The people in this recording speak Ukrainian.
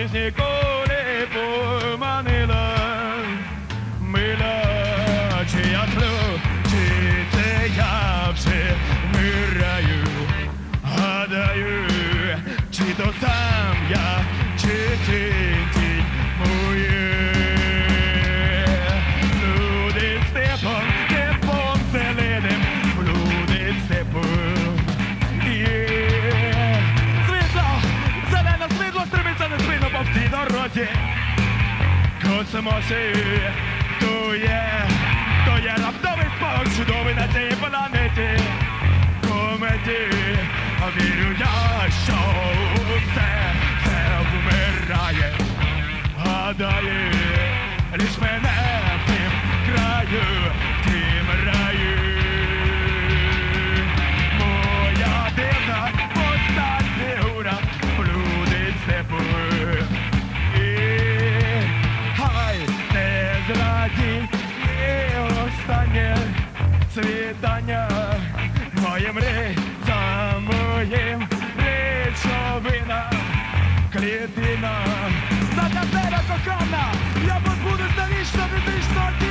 більш ніколи поманила мила, чи я сплю, чи це я вже мираю, гадаю, чи то сам. Дорозі. Космоси, то є, то є раптовий спок, чудовий на цій планеті. кометі, а вірю я, що світання моїм мрій за моїм речовина клітина. Задля тебе кохана, я позбудусь навічно фізичного тіла.